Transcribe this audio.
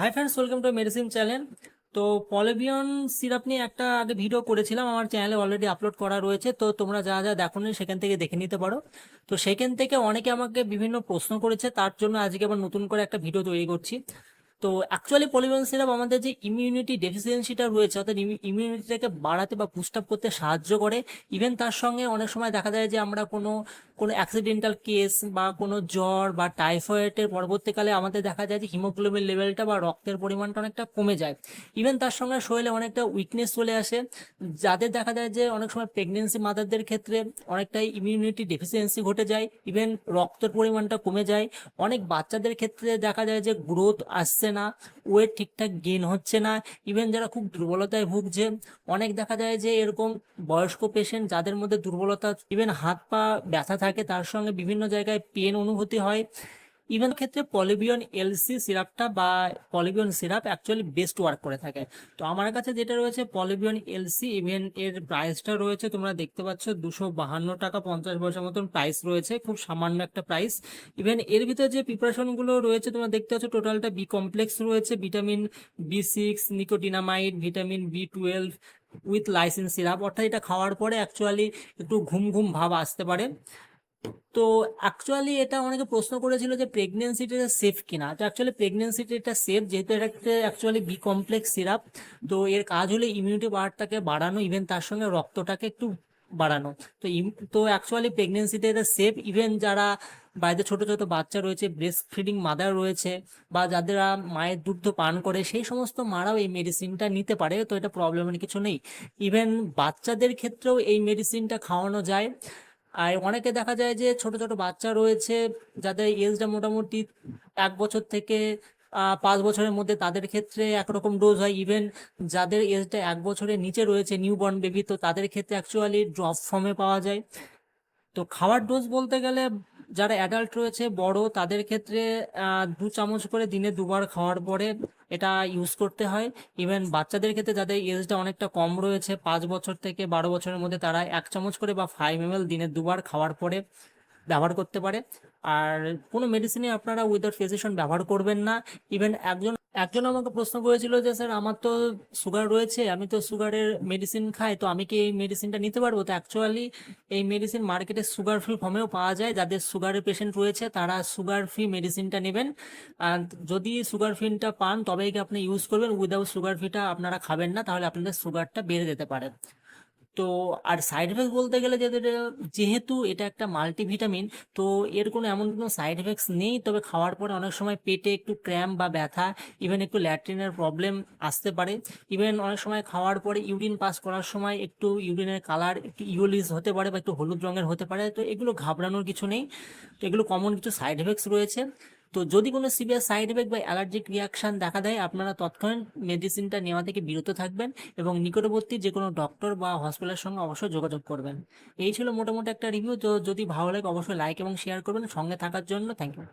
Hi friends welcome to medicine channel তো Polybion syrup নিয়ে একটা আগে ভিডিও করেছিলাম, আমার চ্যানেলে অলরেডি আপলোড করা রয়েছে, তো তোমরা যা যা দেখো সেখান থেকে দেখে নিতে পারো। তো সেখান থেকে অনেকে আমাকে বিভিন্ন প্রশ্ন করেছে, তার জন্য আজকে আবার নতুন করে একটা ভিডিও তৈরি করছি। তো অ্যাকচুয়ালি পলিবিয়ন সিরাপ আমাদের যে ইমিউনিটি ডেফিসিয়েন্সিটা রয়েছে, অর্থাৎ ইমিউনিটিটাকে বাড়াতে বা বুস্ট আপ করতে সাহায্য করে ইভেন তার সঙ্গে অনেক সময় দেখা যায় যে আমরা কোনো কোনো অ্যাক্সিডেন্টাল কেস বা কোনো জ্বর বা টাইফয়েডের পরবর্তীকালে আমাদের দেখা যায় যে হিমোগ্লোবিন লেভেলটা বা রক্তের পরিমাণটা অনেকটা কমে যায়। ইভেন তার সঙ্গে শরীরে অনেকটা উইকনেস চলে আসে, যাদের দেখা যায় যে অনেক সময় প্রেগনেন্সি মাদারদের ক্ষেত্রে অনেকটাই ইমিউনিটি ডেফিসিয়েন্সি ঘটে যায় ইভেন রক্তের পরিমাণটা কমে যায়। অনেক বাচ্চাদের ক্ষেত্রে দেখা যায় যে গ্রোথ আসছে না, ওয়েট ঠিকঠাক গেন হচ্ছে না। ইভেন যারা খুব দুর্বলতায় ভুগছে, অনেক দেখা যায় যে এরকম বয়স্ক পেশেন্ট যাদের মধ্যে দুর্বলতা ইভেন হাত পা ব্যথা থাকে, তার সঙ্গে বিভিন্ন জায়গায় পেন অনুভূতি হয়। ইভেন ক্ষেত্রে পলিবিয়ন এলসি সিরাপটা বা Polybion syrup actually best work করে থাকে। তো আমার কাছে যেটা রয়েছে পলিবিয়ন এলসি ইভেন এর প্রাইসটা রয়েছে, তোমরা দেখতে পাচ্ছ দুশো বাহান্ন টাকা পঞ্চাশ পয়সার মতন প্রাইস রয়েছে, খুব সামান্য একটা প্রাইস ইভেন এর ভিতরে যে প্রিপারেশনগুলো রয়েছে, তোমরা দেখতে পাচ্ছ টোটালটা বি কমপ্লেক্স রয়েছে vitamin B six nicotinamide vitamin B twelve with licence syrup অর্থাৎ এটা খাওয়ার পরে অ্যাকচুয়ালি একটু ঘুম ঘুম ভাব আসতে পারে। তো অ্যাকচুয়ালি এটা অনেকে প্রশ্ন করেছিল যে প্রেগনেন্সিটা সেফ কিনা। তো অ্যাকচুয়ালি প্রেগনেন্সিটা এটা সেফ যেহেতু এটা অ্যাকচুয়ালি বি কমপ্লেক্স সিরাপ তো এর কাজ হলো ইমিউনিটি পাওয়ারটাকে বাড়ানো ইভেন তার সঙ্গে রক্তটাকে একটু বাড়ানো। তো তো অ্যাকচুয়ালি প্রেগনেন্সিতে এটা সেফ ইভেন যারা বাড়িতে ছোট ছোট বাচ্চা রয়েছে ব্রেস্ট ফিডিং মাদার রয়েছে, বা যাদেরা মায়ের দুগ্ধ পান করে, সেই সমস্ত মারাও এই মেডিসিনটা নিতে পারে, তো এটা প্রবলেমের কিছু নেই। ইভেন বাচ্চাদের ক্ষেত্রেও এই মেডিসিনটা খাওয়ানো যায়। আর অনেকে দেখা যায় যে ছোট ছোট বাচ্চা রয়েছে যাদের এজটা মোটামুটি এক বছর থেকে পাঁচ বছরের মধ্যে তাদের ক্ষেত্রে একরকম ডোজ হয়। ইভেন যাদের এজটা এক বছরের নিচে রয়েছে নিউবর্ন বেবি তো তাদের ক্ষেত্রে অ্যাকচুয়ালি ড্রপ ফর্মে পাওয়া যায়। তো খাওয়ার ডোজ বলতে গেলে যারা অ্যাডাল্ট রয়েছে, বড়, তাদের ক্ষেত্রে দু চামচ করে দিনে দুবার খাওয়ার পরে এটা ইউজ করতে হয়। ইভেন বাচ্চাদের ক্ষেত্রে যাদের এজটা অনেকটা কম রয়েছে, পাঁচ বছর থেকে বারো বছরের মধ্যে তারা এক চামচ করে বা ফাইভ এম এল দিনে দুবার খাওয়ার পরে ব্যবহার করতে পারে। আর কোনো মেডিসিনে আপনারা উইদাউট ফিজিশিয়ান ব্যবহার করবেন না। ইভেন একজন একজন আমাকে প্রশ্ন করেছিল যে, স্যার, আমার তো সুগার রয়েছে, আমি তো সুগারের মেডিসিন খাই, তো আমি কি এই মেডিসিনটা নিতে পারব? তো অ্যাকচুয়ালি এই মেডিসিন মার্কেটে সুগার ফ্রি ফর্মেও পাওয়া যায়। যাদের সুগারের পেশেন্ট রয়েছে, তারা সুগার ফ্রি মেডিসিনটা নেবেন। আর যদি সুগার ফ্রিটা পান, তবেই কি আপনি ইউজ করবেন। উইদাউট সুগার ফ্রিটা আপনারা খাবেন না, তাহলে আপনাদের সুগারটা বেড়ে যেতে পারে। তো আর সাইড এফেক্ট বলতে গেলে এটা- যেহেতু এটা একটা মাল্টিভিটামিন তো এর কোনো এমন কোনো সাইড এফেক্টস নেই। তবে খাওয়ার পরে অনেক সময় পেটে একটু ক্র্যাম্প বা ব্যথা ইভেন একটু ল্যাট্রিনের প্রবলেম আসতে পারে। ইভেন অনেক সময় খাওয়ার পরে ইউরিন পাস করার সময় একটু ইউরিনের কালার একটু ইউলিস হতে পারে বা একটু হলুদ রঙের হতে পারে। তো এগুলো ঘাবড়ানোর কিছু নেই। তো এগুলো কমন কিছু সাইড এফেক্টস রয়েছে। তো যদি কোনো সিভিয়ার সাইড এফেক্ট বা অ্যালার্জিক রিয়াকশান দেখা দেয়, আপনারা তৎক্ষণাৎ মেডিসিনটা নেওয়া থেকে বিরত থাকবেন এবং নিকটবর্তী যে কোনো ডক্টর বা হসপিটালের সঙ্গে অবশ্যই যোগাযোগ করবেন। এই ছিল মোটামুটি একটা রিভিউ তো যদি ভালো লাগে, অবশ্যই লাইক এবং শেয়ার করবেন। সঙ্গে থাকার জন্য থ্যাংক ইউ